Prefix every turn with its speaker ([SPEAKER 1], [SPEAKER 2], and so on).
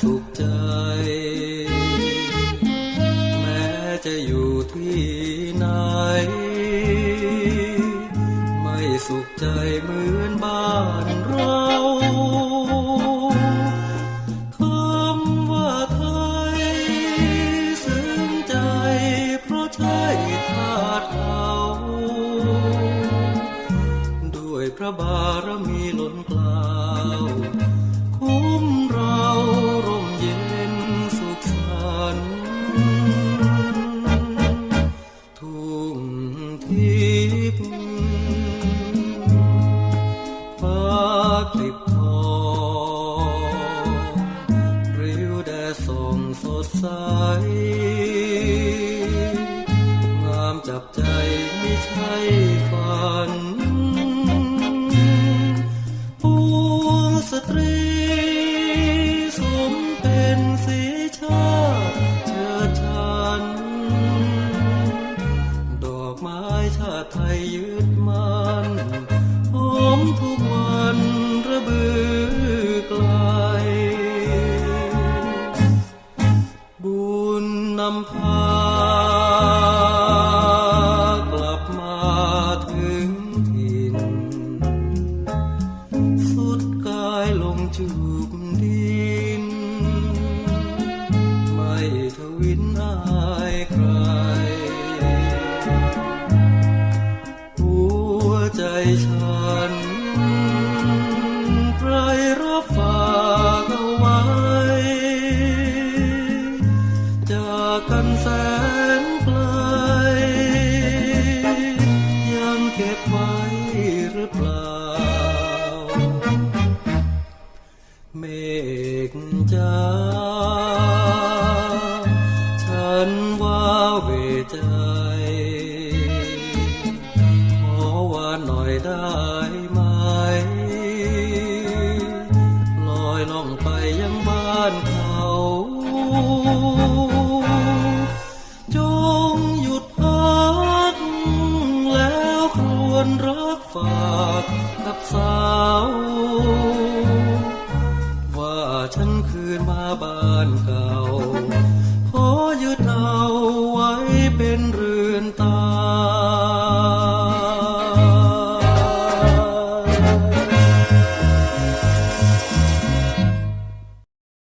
[SPEAKER 1] สุขใจ แม้จะอยู่ที่ไหน ไม่สุขใจเหมือนบ้านเราคำว่าไทยซึ้งใจเพราะใช่ทาสเขา ด้วยพระบารมีล ทิพย์ฟ้าคลิบทองริ้วแดดส่องสดใส งามจับใจไม่ใช่ฝัน จูบดิน ไม่ทวินอายใคร หัวใจฉัน ฉันว่าเวใจขอว่าหน่อยได้ไหมลอยล่องไปยังบ้านเขาจงหยุดพักแล้วครวญรักฝากกับสาว ว่าฉันคือ นมาบ้านเก่า ขอยึดเอาไว้เป็นเรื